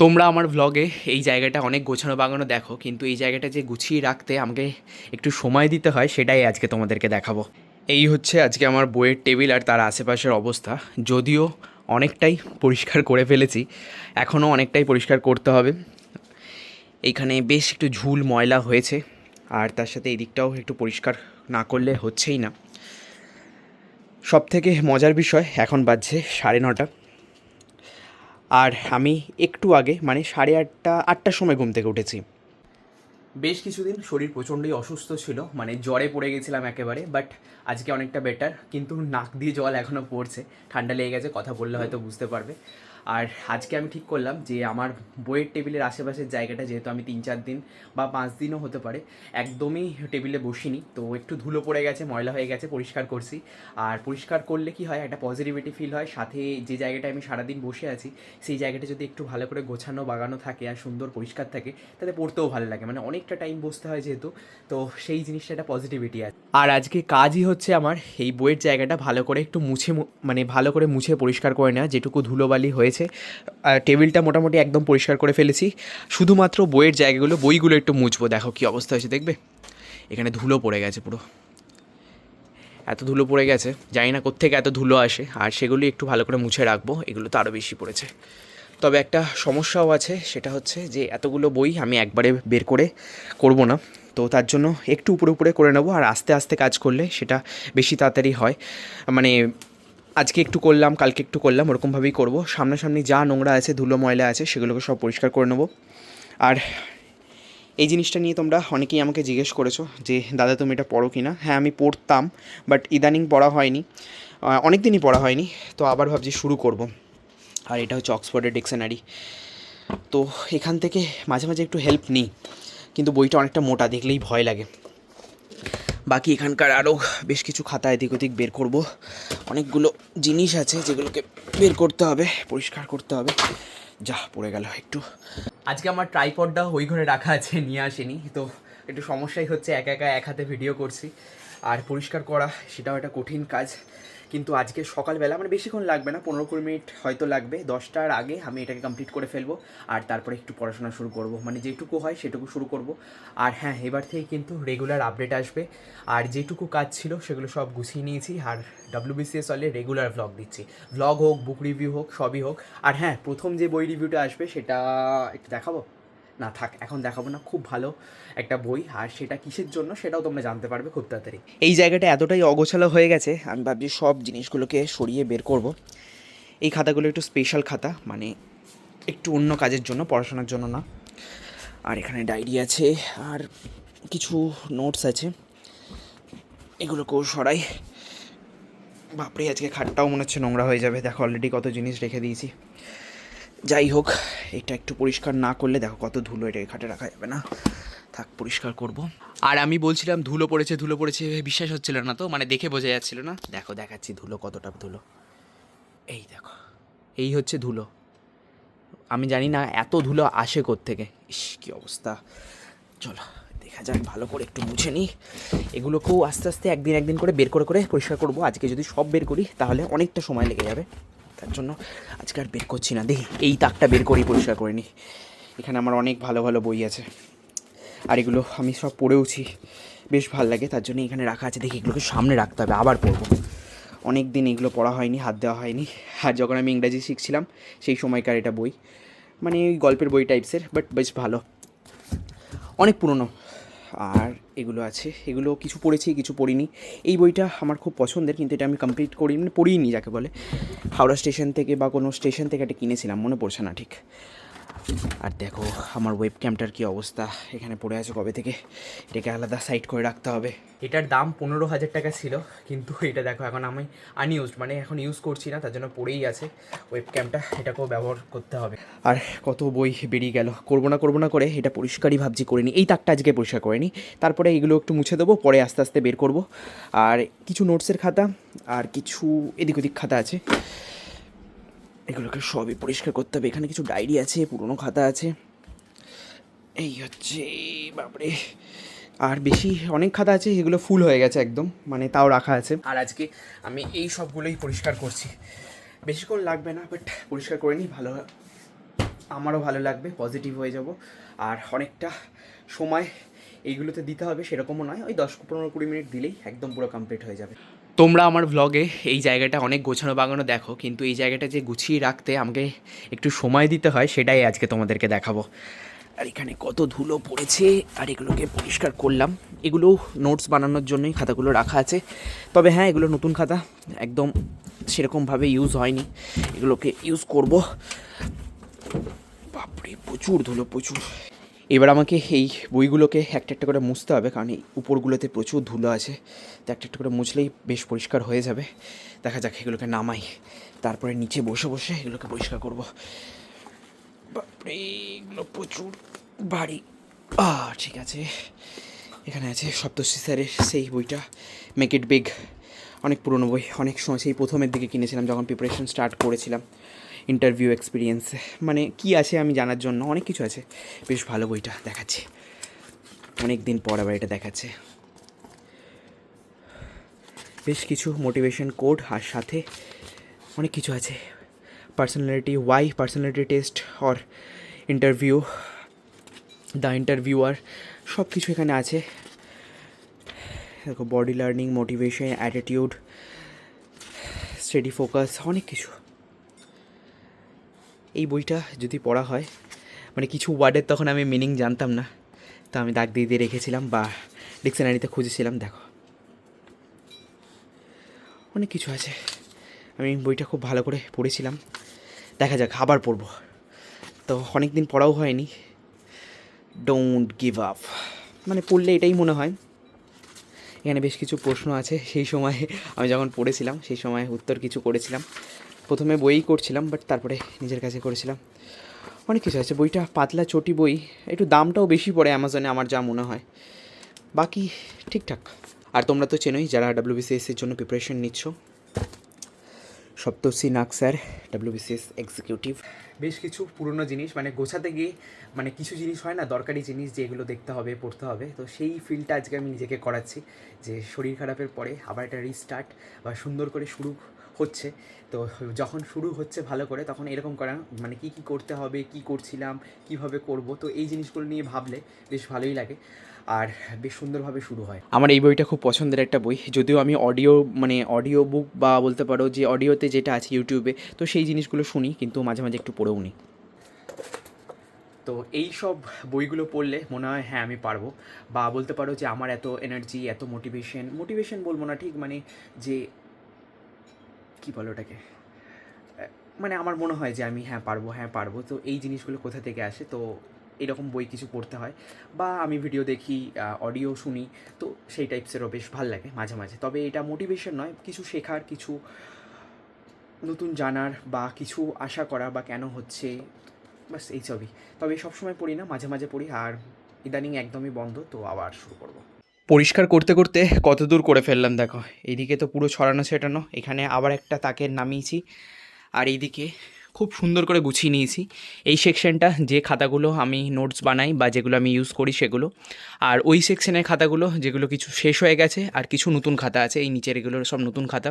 তোমরা আমার ভ্লগে এই জায়গাটা অনেক গোছানো বাগানো দেখো, কিন্তু এই জায়গাটা যে গুছিয়ে রাখতে আমাকে একটু সময় দিতে হয়, সেটাই আজকে তোমাদেরকে দেখাবো। এই হচ্ছে আজকে আমার বইয়ের টেবিল আর তার আশেপাশের অবস্থা। যদিও অনেকটাই পরিষ্কার করে ফেলেছি, এখনও অনেকটাই পরিষ্কার করতে হবে। এইখানে বেশ একটু ঝুল ময়লা হয়েছে, আর তার সাথে এই দিকটাও একটু পরিষ্কার না করলে হচ্ছেই না। সব থেকে মজার বিষয়, এখন বাজছে সাড়ে নটা। আর আমি একটু আগে মানে সাড়ে আটটা, আটটার সময় ঘুম থেকে উঠেছি। বেশ কিছুদিন শরীর প্রচণ্ডই অসুস্থ ছিল মানে জ্বরে পড়ে গেছিলাম একেবারে বাট আজকে অনেকটা বেটার কিন্তু নাক দিয়ে জল এখনও পড়ছে, ঠান্ডা লেগে গেছে, কথা বললে হয়তো বুঝতে পারবে। আর আজকে আমি ঠিক করলাম যে আমার বইয়ের টেবিলের আশেপাশের জায়গাটা যেহেতু আমি তিন চার দিন বা পাঁচ দিনও হতে পারে, একদমই টেবিলে বসিনি। তো একটু ধুলো পড়ে গেছে, ময়লা হয়ে গেছে, পরিষ্কার করছি। আর পরিষ্কার করলে কি হয়, একটা পজিটিভিটি ফিল হয়। সাথে যে জায়গাটায় আমি সারাদিন বসে আছি, সেই জায়গাটা যদি একটু ভালো করে গোছানো, বাগানো থাকে আর সুন্দর, পরিষ্কার থাকে, তাতে পড়তেও ভালো লাগে। মানে অনেকটা টাইম বসতে হয় যেহেতু, তো সেই জিনিসটা একটা পজিটিভিটি আছে। আর আজকে কাজই হচ্ছে আমার, এই বইয়ের জায়গাটা ভালো করে একটু মুছে মানে ভালো করে মুছে পরিষ্কার করে নেওয়া, যেটুকু ধুলোবালি আর টেবিলটা মোটামুটি একদম পরিষ্কার করে ফেলেছি। শুধুমাত্র বইয়ের জায়গাগুলো, বইগুলো একটু মুছবো। দেখো কী অবস্থা হয়েছে, দেখবে? এখানে ধুলো পড়ে গেছে পুরো। এত ধুলো পড়ে গেছে, জানি না কোত্থেকে এত ধুলো আসে। আর সেগুলি একটু ভালো করে মুছে রাখব, এগুলো তো আরও বেশি পড়েছে। তবে একটা সমস্যাও আছে, সেটা হচ্ছে যে এতগুলো বই আমি একবারে বের করে করব না। তো তার জন্য একটু উপরে উপরে করে নেব, আর আস্তে আস্তে কাজ করলে সেটা বেশি তাড়াতাড়ি হয়। মানে আজকে একটু করলাম, কালকে একটু করলাম ওরকমভাবেই করব। সামনাসামনি যা নোংরা আছে, ধুলো ময়লা আছে, সেগুলোকে সব পরিষ্কার করে নেব। আর এই জিনিসটা নিয়ে তোমরা অনেকেই আমাকে জিজ্ঞেস করেছ যে, দাদা, তুমি এটা পড়ো কি না হ্যাঁ আমি পড়তাম বাট ইদানিং পড়া হয়নি। অনেক দিনই পড়া হয়নি, তো আবার ভাবছি শুরু করব। আর এটা হচ্ছে অক্সফোর্ডের ডিকশনারি। তো এখান থেকে মাঝে মাঝে একটু হেল্প নিই, কিন্তু বইটা অনেকটা মোটা, দেখলেই ভয় লাগে। বাকি এখানকার আরও বেশ কিছু খাতা এদিক ওদিক বের করব। অনেকগুলো জিনিস আছে যেগুলোকে বের করতে হবে, পরিষ্কার করতে হবে। যা, পড়ে গেল একটু। আজকে আমার ট্রাইপডটা ওই ঘরে রাখা আছে, নিয়ে আসেনি। তো একটু সমস্যাই হচ্ছে, একা একা এক হাতে ভিডিও করছি। আর পরিষ্কার করা, সেটাও একটা কঠিন কাজ। কিন্তু আজকে সকালবেলা মানে বেশিক্ষণ লাগবে না, পনেরো কুড়ি মিনিট হয়তো লাগবে, দশটার আগে আমি এটাকে কমপ্লিট করে ফেলব, আর তারপরে একটু পড়াশোনা শুরু করব মানে যেটুকু হয় সেটুকু শুরু করব। আর হ্যাঁ এবার থেকে কিন্তু রেগুলার আপডেট আসবে, আর যেটুকু কাজ ছিল সেগুলো সব গুছিয়ে নিয়েছি, আর ডাব্লিউবিসিএস হলে রেগুলার ভ্লগ দিচ্ছি। ভ্লগ হোক বুক রিভিউ হোক, সবই হোক। আর হ্যাঁ প্রথম যে বই রিভিউটা আসবে সেটা একটু দেখাবো? না, থাক, এখন দেখাবো না, খুব ভালো একটা বই। আর সেটা কিসের জন্য সেটাও তোমরা জানতে পারবে খুব তাড়াতাড়ি। এই জায়গাটা এতটাই অগোছালো হয়ে গেছে, আমি ভাবছি সব জিনিসগুলোকে সরিয়ে বের করব। এই খাতাগুলো একটু স্পেশাল খাতা মানে একটু অন্য কাজের জন্য, পড়াশোনার জন্য না। আর এখানে ডায়েরি আছে, আর কিছু নোটস আছে। এগুলোকেও সরাই। বাপরে, আজকে খাটটাও মনে হচ্ছে নোংরা হয়ে যাবে। দেখো অলরেডি কত জিনিস রেখে দিয়েছি। যাই হোক এটা একটু পরিষ্কার না করলে দেখো কত ধুলো এটা খাটে রাখা যাবে না। থাক, পরিষ্কার করব। আর আমি বলছিলাম ধুলো পড়েছে ধুলো পড়েছে বিশ্বাস হচ্ছিল না তো মানে দেখে বোঝা যাচ্ছিল না। দেখো, দেখাচ্ছি ধুলো কতটা ধুলো। এই দেখো, এই হচ্ছে ধুলো। আমি জানি না এত ধুলো আসে থেকে ইস, কী অবস্থা। চলো, দেখা যাক, ভালো করে একটু মুছে নিই। এগুলোকেও আস্তে আস্তে একদিন একদিন করে বের করে করে পরিষ্কার করব। আজকে যদি সব বের করি, তাহলে অনেকটা সময় লেগে যাবে। তার জন্য আজকে আর বের করছি না। দেখি, এই তাকটা বের করেই পরিষ্কার করে নিই। এখানে আমার অনেক ভালো ভালো বই আছে। আর এগুলো আমি সব পড়েওছি। বেশ ভালো লাগে, তার জন্য এখানে রাখা আছে। দেখি, এগুলোকে সামনে রাখতে হবে, আবার পড়ব। অনেক দিন এগুলো পড়া হয়নি, হাত দেওয়া হয়নি। আর যখন আমি ইংরাজি শিখছিলাম, সেই সময়কার এটা বই। মানে ওই গল্পের বই টাইপসের বাট বেশ ভালো। অনেক পুরনো। আর এগুলো আছে। এগুলো কিছু পড়েছি, কিছু পড়িনি। এই বইটা আমার খুব পছন্দের, কিন্তু এটা আমি কমপ্লিট করি মানে পড়িনি যাকে বলে। হাওড়া স্টেশন থেকে বা কোনো স্টেশন থেকে এটা কিনেছিলাম, মনে পড়ছে না ঠিক। আর দেখো আমার ওয়েব ক্যামটার কী অবস্থা। এখানে পড়ে আছে কবে থেকে? এটাকে আলাদা সাইড করে রাখতে হবে। এটার দাম পনেরো হাজার টাকা ছিল, কিন্তু এটা দেখো এখন আমি আনইউজড মানে এখন ইউজ করছি না, তার জন্য পড়েই আছে ওয়েব ক্যামটা এটাকেও ব্যবহার করতে হবে। আর কত বই বেরিয়ে গেল। করব না করব না করে এটা পরিষ্কারই ভাবছি করে নিই এই তাকটা আজকে পরিষ্কার করে নিই তারপরে এগুলো একটু মুছে দেবো, পরে আস্তে আস্তে বের করব। আর কিছু নোটসের খাতা, আর কিছু এদিক ওদিক খাতা আছে। এগুলোকে সবই পরিষ্কার করতে হবে। এখানে কিছু ডায়েরি আছে, পুরনো খাতা আছে। এই হচ্ছে, বাপরে। আর বেশি অনেক খাতা আছে, এগুলো ফুল হয়ে গেছে একদম মানে তাও রাখা আছে। আর আজকে আমি এই সবগুলোই পরিষ্কার করছি। বেশিক্ষণ লাগবে না বাট পরিষ্কার করে নিই, ভালো আমারও ভালো লাগবে পজিটিভ হয়ে যাব। আর অনেকটা সময় এইগুলোতে দিতে হবে, সেরকমও নয়। ওই দশ পনেরো কুড়ি মিনিট দিলেই একদম পুরো কমপ্লিট হয়ে যাবে। তোমরা আমার ভ্লগে এই জায়গাটা অনেক গোছানো বাগানো দেখো, কিন্তু এই জায়গাটা যে গুছিয়ে রাখতে আমাকে একটু সময় দিতে হয়, সেটাই আজকে তোমাদেরকে দেখাবো। আর এখানে কত ধুলো পড়েছে, আর এগুলোকে পরিষ্কার করলাম। এগুলো নোটস বানানোর জন্যই খাতাগুলো রাখা আছে। তবে হ্যাঁ এগুলো নতুন খাতা, একদম সেরকমভাবে ইউজ হয়নি। এগুলোকে ইউজ করব। বাপরে, প্রচুর ধুলো, প্রচুর। এবার আমাকে এই বইগুলোকে একটা একটা করে মুছতে হবে, কারণ এই উপরগুলোতে প্রচুর ধুলো আছে। তো একটা একটা করে মুছলেই বেশ পরিষ্কার হয়ে যাবে। দেখা যাক এগুলোকে নামাই। তারপরে নিচে বসে বসে এগুলোকে পরিষ্কার করব। বাপরে, এগুলো প্রচুর ভারী। ঠিক আছে। এখানে আছে সপ্তর্ষি স্যারের সেই বইটা। মেক ইট বিগ অনেক পুরনো বই। অনেক সময় সেই প্রথমের দিকে কিনেছিলাম, যখন প্রিপারেশন স্টার্ট করেছিলাম। ইন্টারভিউ এক্সপিরিয়েন্স মানে কি আছে আমি জানার জন্য? অনেক কিছু আছে। বেশ ভালো বইটা দেখাচ্ছে। অনেক দিন পর আবার এটা দেখাচ্ছে। বেশ কিছু মোটিভেশন কোড আর সাথে অনেক কিছু আছে। Personality why personality test or interview the interviewer সব কিছু এখানে আছে। দেখো body learning motivation attitude steady focus অনেক কিছু। এই বইটা যদি পড়া হয় মানে কিছু ওয়ার্ডের তখন আমি মিনিং জানতাম না। তো আমি দাগ দিয়ে দিয়ে রেখেছিলাম বা ডিকশনারিতে খুঁজেছিলাম, দেখো। অনেক কিছু আছে। আমি বইটা খুব ভালো করে পড়েছিলাম। দেখা যাক, আবার পড়ব। তো অনেক দিন পড়াও হয়নি। ডোন্ট গিভ আপ মানে পড়লে এটাই মনে হয়। এখানে বেশ কিছু প্রশ্ন আছে। সেই সময় আমি যখন পড়েছিলাম, সেই সময় উত্তর কিছু করেছিলাম। প্রথমে বইই করছিলাম বাট তারপরে নিজের কাছে করেছিলাম। অনেক কিছু আছে, বইটা পাতলা চটি বই, একটু দামটাও বেশি পড়ে অ্যামাজনে আমার যা মনে হয়। বাকি ঠিকঠাক। আর তোমরা তো চেনোই, যারা ডাব্লিউবিসিএস এর জন্য প্রিপারেশন নিচ্ছ। Saptarshi Nag, sir WBCS executive বেশ কিছু পুরনো জিনিস মানে গোছাতে গিয়ে মানে কিছু জিনিস হয় না, দরকারি জিনিস যেগুলো দেখতে হবে, পড়তে হবে। তো সেই ফিলটা আজকে আমি নিজেকে করাচ্ছি, যে শরীর খারাপের পরে আবার একটা রিস্টার্ট বা সুন্দর করে শুরু হচ্ছে। তো যখন শুরু হচ্ছে ভালো করে, তখন এরকম করা মানে কি কি করতে হবে, কি করছিলাম, কীভাবে করব, তো এই জিনিসগুলো নিয়ে ভাবলে বেশ ভালোই লাগে। আর বেশ সুন্দরভাবে শুরু হয়। আমার এই বইটা খুব পছন্দের একটা বই। যদিও আমি অডিও মানে অডিও বুক বা বলতে পারো যে অডিওতে যেটা আছে ইউটিউবে তো সেই জিনিসগুলো শুনি কিন্তু মাঝে মাঝে একটু পড়েও নিই তো এই সব বইগুলো পড়লে মনে হয় হ্যাঁ আমি পারব। বা বলতে পারো যে আমার এত এনার্জি এত মোটিভেশন মোটিভেশন বলব না ঠিক? মানে যে কী বলো ওটাকে? মানে আমার মনে হয় যে আমি হ্যাঁ পারব হ্যাঁ পারব। তো এই জিনিসগুলো কোথা থেকে আসে? তো এরকম বই কিছু পড়তে হয় বা আমি ভিডিও দেখি অডিও শুনি, তো সেই টাইপসেরও বেশ ভালো লাগে মাঝে মাঝে। তবে এটা মোটিভেশন নয়, কিছু শেখার, কিছু নতুন জানার বা কিছু আশা করা বা কেন হচ্ছে বাস এইসবই তবে সবসময় পড়ি না, মাঝে মাঝে পড়ি আর ইদানিং একদমই বন্ধ, তো আবার শুরু করব। পরিষ্কার করতে করতে কত দূর করে ফেললাম দেখো, এইদিকে তো পুরো ছড়ানো ছেটানো, এখানে আবার একটা তাকের নামিয়েছি, আর এইদিকে খুব সুন্দর করে গুছিয়ে নিয়েছি। এই সেকশনটা যে খাতাগুলো আমি নোটস বানাই বা যেগুলো আমি ইউজ করি সেগুলো। আর ওই সেকশনের খাতাগুলো যেগুলো কিছু শেষ হয়ে গেছে আর কিছু নতুন খাতা আছে, এই নিচের এগুলো সব নতুন খাতা,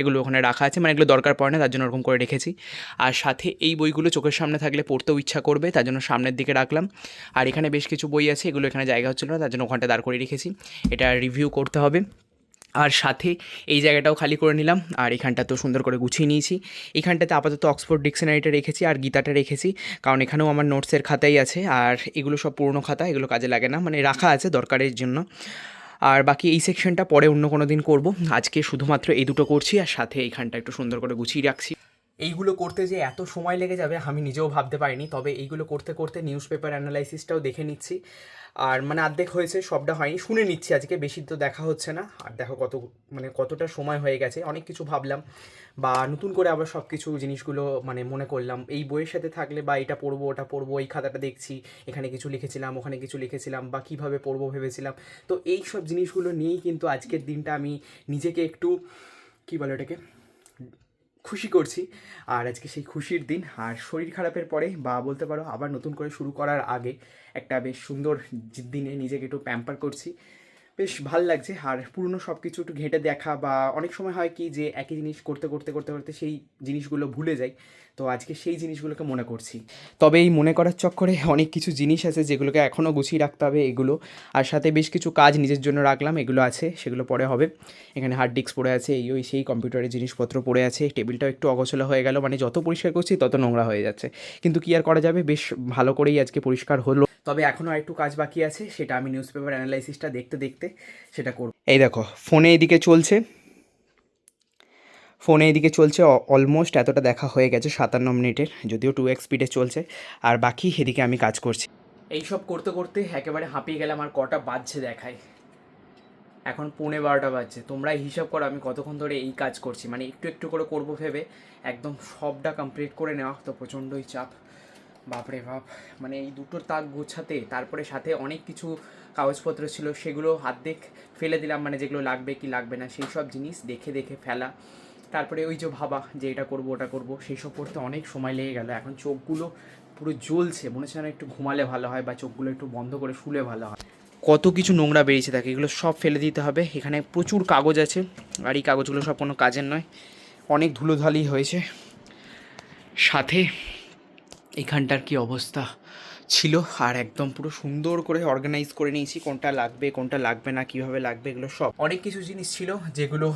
এগুলো ওখানে রাখা আছে। মানে এগুলো দরকার পড়ে না, তার জন্য ওরকম করে রেখেছি। আর সাথে এই বইগুলো চোখের সামনে থাকলে পড়তেও ইচ্ছা করবে, তার জন্য সামনের দিকে রাখলাম। আর এখানে বেশ কিছু বই আছে, এগুলো এখানে জায়গা হচ্ছিল না, তার জন্য ওখানটা দাঁড় করে রেখেছি। এটা রিভিউ করতে হবে। আর সাথে এই জায়গাটাও খালি করে নিলাম। আর এখানটা তো সুন্দর করে গুছিয়ে নিয়েছি। এখানটাতে আপাতত অক্সফোর্ড ডিকশনারিটা রেখেছি আর গীতাটা রেখেছি। কারণ এখানেও আমার নোটসের খাতাই আছে। আর এগুলো সব পুরনো খাতা, এগুলো কাজে লাগে না। মানে রাখা আছে দরকারের জন্য। আর বাকি এই সেকশনটা পরে অন্য কোনো দিন করব। আজকে শুধুমাত্র এই দুটো করছি আর সাথে এইখানটা একটু সুন্দর করে গুছিয়ে রাখছি। এইগুলো করতে যে এত সময় লেগে যাবে আমি নিজেও ভাবতে পারিনি। তবে এইগুলো করতে করতে নিউজ পেপার অ্যানালাইসিসটাও দেখে নিচ্ছি। আর মানে অর্ধেক হয়েছে, সবটা হয়নি। শুনে নিচ্ছি আজকে, বেশি তো দেখা হচ্ছে না। আর দেখো কত মানে কতটা সময় হয়ে গেছে। অনেক কিছু ভাবলাম বা নতুন করে আবার সব কিছু জিনিসগুলো মানে মনে করলাম। এই বইয়ের সাথে থাকলে বা এটা পড়ব, ওটা পড়ব, এই খাতাটা দেখছি, এখানে কিছু লিখেছিলাম, ওখানে কিছু লিখেছিলাম বা কীভাবে পড়ব ভেবেছিলাম। তো এই সব জিনিসগুলো নিয়েই কিন্তু আজকের দিনটা আমি নিজেকে একটু, কী বলে এটাকে খুশি করছি। আর আজকে সেই খুশির দিন। আর শরীর খারাপের পরে বা বলতে পারো আবার নতুন করে শুরু করার আগে একটা বেশ সুন্দর দিনে নিজেকে একটু প্যাম্পার করছি। বেশ ভালো লাগছে। আর পুরনো সব কিছু একটু ঘেঁটে দেখা বা অনেক সময় হয় কি যে একই জিনিস করতে করতে করতে করতে সেই জিনিসগুলো ভুলে যাই। তো আজকে সেই জিনিসগুলোকে মনে করছি। তবে এই মনে করার চক্করে অনেক কিছু জিনিস আছে যেগুলোকে এখনও গুছিয়ে রাখতে হবে এগুলো। আর সাথে বেশ কিছু কাজ নিজের জন্য রাখলাম, এগুলো আছে, সেগুলো পরে হবে। এখানে হার্ড ডিস্ক পড়ে আছে, এই ওই সেই কম্পিউটারের জিনিসপত্র পড়ে আছে টেবিলটাও একটু অগোছলা হয়ে গেল মানে যত পরিষ্কার করছি তত নোংরা হয়ে যাচ্ছে। কিন্তু কি আর করা যাবে? বেশ ভালো করেই আজকে পরিষ্কার হলো। তবে এখনও একটু কাজ বাকি আছে, সেটা আমি নিউজ পেপার অ্যানালাইসিসটা দেখতে দেখতে সেটা করব। এই দেখো, ফোনে এদিকে চলছে। ফোনে এদিকে চলছে অলমোস্ট এতটা দেখা হয়ে গেছে, সাতান্ন মিনিটের, যদিও টু এক্স স্পিডে চলছে। আর বাকি এদিকে আমি কাজ করছি। এইসব করতে করতে একেবারে হাঁপিয়ে গেলাম আর কটা বাজছে দেখায়। এখন পৌনে বারোটা বাজছে। তোমরাই হিসাব করো আমি কতক্ষণ ধরে এই কাজ করছি। মানে একটু একটু করে করব ভেবে একদম সবটা কমপ্লিট করে নেওয়া, তো প্রচণ্ডই চাপ। বাপরে বাপ। মানে এই দুটো তাক গোছাতে, তারপরে সাথে অনেক কিছু কাগজপত্র ছিল, সেগুলো হাত দেখ ফেলে দিলাম মানে যেগুলো লাগবে কি লাগবে না, সেই সব জিনিস দেখে দেখে ফেলা। তারপরে ওই যে ভাবা যে এটা করব, ওটা করব সেই সব করতে অনেক সময় লেগে গেল। এখন চোখগুলো পুরো জ্বলছে, মনে হচ্ছে যেন একটু ঘুমালে ভালো হয় বা চোখগুলো একটু বন্ধ করে শুলে ভালো হয়। কত কিছু নোংরা বেরিয়েছে থাকে এগুলো সব ফেলে দিতে হবে। এখানে প্রচুর কাগজ আছে, আর এই কাগজগুলো সব কোনো কাজের নয়। অনেক ধুলোধালি হয়েছে। সাথে এখানটার কি অবস্থা ছিল? আর একদম পুরো সুন্দর করে অর্গানাইজ করে নিয়েছি, কোনটা লাগবে কোনটা লাগবে না, কীভাবে লাগবে, এগুলো সব। অনেক কিছু জিনিস ছিল যেগুলো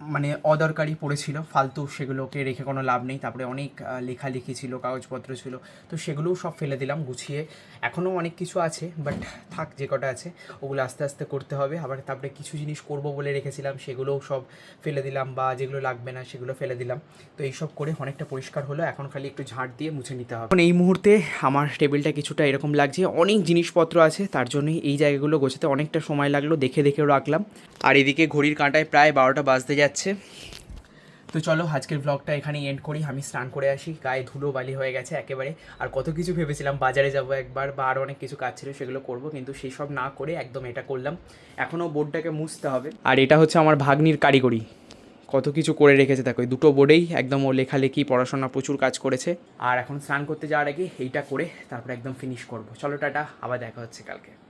মানে অদরকারি পড়েছিল, ফালতু সেগুলোকে রেখে কোনো লাভ নেই। তারপরে অনেক লেখালেখি ছিল, কাগজপত্র ছিল। তো সেগুলোও সব ফেলে দিলাম, গুছিয়ে। এখনও অনেক কিছু আছে বাট থাক, যে কটা আছে, ওগুলো আস্তে আস্তে করতে হবে। আবার তারপরে কিছু জিনিস করব বলে রেখেছিলাম, সেগুলোও সব ফেলে দিলাম বা যেগুলো লাগবে না সেগুলো ফেলে দিলাম। তো এইসব করে অনেকটা পরিষ্কার হলো, এখন খালি একটু ঝাঁট দিয়ে মুছে নিতে হবে। এখন এই মুহূর্তে আমার টেবিলটা কিছুটা এরকম লাগছে, অনেক জিনিসপত্র আছে, তার জন্যই এই জায়গাগুলো গোছাতে অনেকটা সময় লাগল, দেখে দেখেও রাখলাম। আর এদিকে ঘড়ির কাঁটায় প্রায় বারোটা বাজতে যাচ্ছে। তো চলো, আজকের ব্লগটা এখানেই এন্ড করি। আমি স্নান করে আসি, গায়ে ধুলো বালি হয়ে গেছে একেবারে। আর কত কিছু ভেবেছিলাম, বাজারে যাব একবার বা আরও অনেক কিছু কাজ ছিল, সেগুলো করব, কিন্তু সেই সব না করে একদম এটা করলাম। এখনও বোর্ডটাকে মুছতে হবে। আর এটা হচ্ছে আমার ভাগ্নির কারিগরি। কত কিছু করে রেখেছে দেখো, এই দুটো বোর্ডেই একদম ও লেখালেখি, পড়াশোনা প্রচুর কাজ করেছে। আর এখন স্নান করতে যাওয়ার আগে এইটা করে তারপরে একদম ফিনিশ করব। চলো, টাটা, আবার দেখা হচ্ছে কালকে।